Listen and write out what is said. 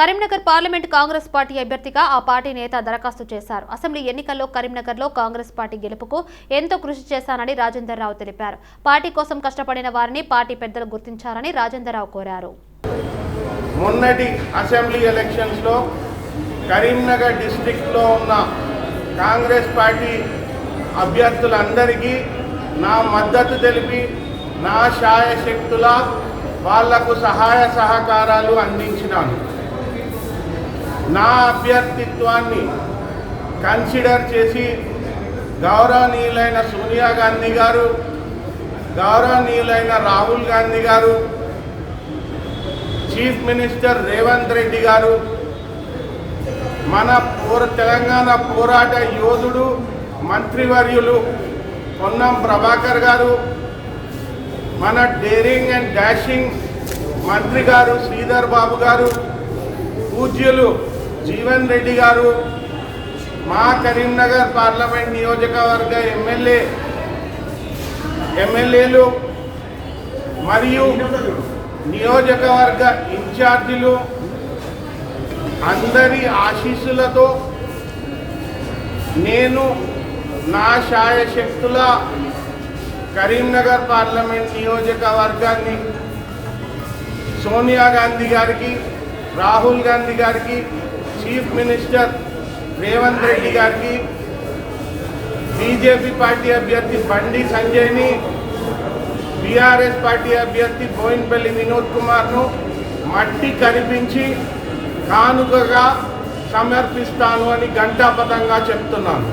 Karimnagar parliament Congress party అభ్యర్థిగా ఆ party నేత దరఖాస్తు చేశారు. అసెంబ్లీ ఎన్నికల్లో కరీంనగర్లో కాంగ్రెస్ పార్టీ గెలుపుకు ఎంతో కృషి చేశానని రాజేందర్ రావు తెలిపారు. పార్టీ కోసం కష్టపడిన వారిని పార్టీ పెద్దలు గుర్తించాలని రాజేందర్ రావు కోరారు. మొన్నటి అసెంబ్లీ ఎలక్షన్స్లో కరీంనగర్ డిస్టిక్లో ఉన్న కాంగ్రెస్ పార్టీ అభ్యర్థులందరికీ నా మద్దతు తెలిపి నా శాయశక్తుల వాళ్ళకు సహాయ సహకారాలు అందించినాను. నా అభ్యర్థిత్వాన్ని కన్సిడర్ చేసి గౌరవనీయులైన సోనియా గాంధీ గారు గౌరవనీయులైన రాహుల్ గాంధీ గారు చీఫ్ మినిస్టర్ రేవంత్ రెడ్డి గారు మన పోర తెలంగాణ పోరాట యోధుడు మంత్రివర్యులు పొన్నం ప్రభాకర్ గారు మన డేరింగ్ అండ్ డాషింగ్ మంత్రి గారు శ్రీధర్ బాబు గారు పూజ్యులు జీవన్ రెడ్డి గారు మా కరీంనగర్ పార్లమెంట్ నియోజకవర్గ ఎమ్మెల్యే ఎమ్మెల్యేలు మరియు నియోజకవర్గ ఇన్ఛార్జీలు అందరి ఆశీస్సులతో నేను నా శాయశక్తుల కరీంనగర్ పార్లమెంట్ నియోజకవర్గాన్ని సోనియా గాంధీ గారికి రాహుల్ గాంధీ గారికి చీఫ్ మినిస్టర్ రేవంత్ రెడ్డి గారికి బీజేపీ పార్టీ అభ్యర్థి బండి సంజయ్ని బీఆర్ఎస్ పార్టీ అభ్యర్థి బోయిన్పల్లి వినోద్ కుమార్ను మట్టి కనిపించి కానుకగా సమర్పిస్తాను అని ఘంటాపథంగా చెప్తున్నాను.